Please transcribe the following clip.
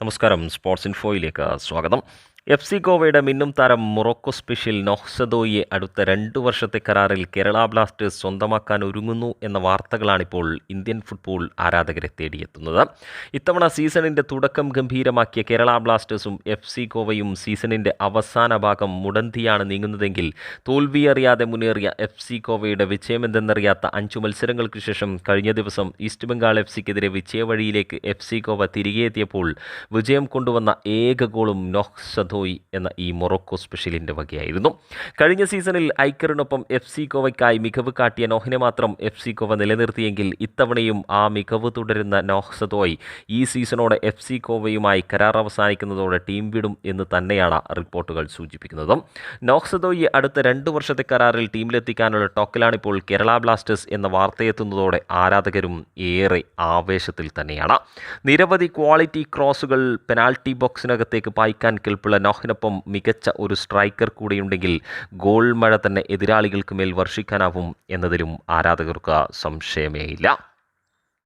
നമസ്കാരം സ്പോർട്സ് ഇൻഫോയിലേക്ക് സ്വാഗതം. F C ഗോവയുടെ മിന്നും താരം മൊറോക്കോ സ്പെഷ്യൽ നോഹ്സദോയെ അടുത്ത രണ്ടു വർഷത്തെ കരാറിൽ കേരള ബ്ലാസ്റ്റേഴ്സ് സ്വന്തമാക്കാൻ ഒരുങ്ങുന്നു എന്ന വാർത്തകളാണിപ്പോൾ ഇന്ത്യൻ ഫുട്ബോൾ ആരാധകരെ തേടിയെത്തുന്നത്. ഇത്തവണ സീസണിന്റെ തുടക്കം ഗംഭീരമാക്കിയ കേരള ബ്ലാസ്റ്റേഴ്സും എഫ് സി ഗോവയും സീസണിന്റെ അവസാന ഭാഗം മുടന്തിയാണ് നീങ്ങുന്നതെങ്കിൽ തോൽവിയറിയാതെ മുന്നേറിയ എഫ് സി ഗോവയുടെ വിജയമെന്തെന്നറിയാത്ത അഞ്ചു മത്സരങ്ങൾക്ക് ശേഷം കഴിഞ്ഞ ദിവസം ഈസ്റ്റ് ബംഗാൾ എഫ് സിക്കെതിരെ വിജയവഴിയിലേക്ക് എഫ് സി ഗോവ തിരികെ എത്തിയപ്പോൾ വിജയം കൊണ്ടുവന്ന ഏക ഗോളും നോഹ് സദോയ് എന്ന ഈ മൊറോക്കോ സ്പെഷ്യലിന്റെ വകയായിരുന്നു. കഴിഞ്ഞ സീസണിൽ ഐക്കറിനൊപ്പം എഫ് സി കോവയ്ക്കായി മികവ് കാട്ടിയ നോഹിനെ മാത്രം എഫ് സി കോവ നിലനിർത്തിയെങ്കിൽ ഇത്തവണയും ആ മികവ് തുടരുന്ന നോഹ്സതോയ് ഈ സീസണോടെ എഫ് സി കോവയുമായി കരാർ അവസാനിക്കുന്നതോടെ ടീം വിടും എന്ന് തന്നെയാണ് റിപ്പോർട്ടുകൾ സൂചിപ്പിക്കുന്നത്. നോഹ് സദോയെ അടുത്ത രണ്ട് വർഷത്തെ കരാറിൽ ടീമിലെത്തിക്കാനുള്ള ടോക്കിലാണിപ്പോൾ കേരള ബ്ലാസ്റ്റേഴ്സ് എന്ന വാർത്തയെത്തുന്നതോടെ ആരാധകരും ഏറെ ആവേശത്തിൽ തന്നെയാണ്. നിരവധി ക്വാളിറ്റി ക്രോസുകൾ പെനാൽറ്റി ബോക്സിനകത്തേക്ക് പായിക്കാൻ കെൽപ്പുള്ള നോഹിനൊപ്പം മികച്ച ഒരു സ്ട്രൈക്കർ കൂടിയുണ്ടെങ്കിൽ ഗോൾ മഴ തന്നെ എതിരാളികൾക്ക് മേൽ വർഷിക്കാനാവും എന്നതിലും ആരാധകർക്ക് സംശയമേയില്ല.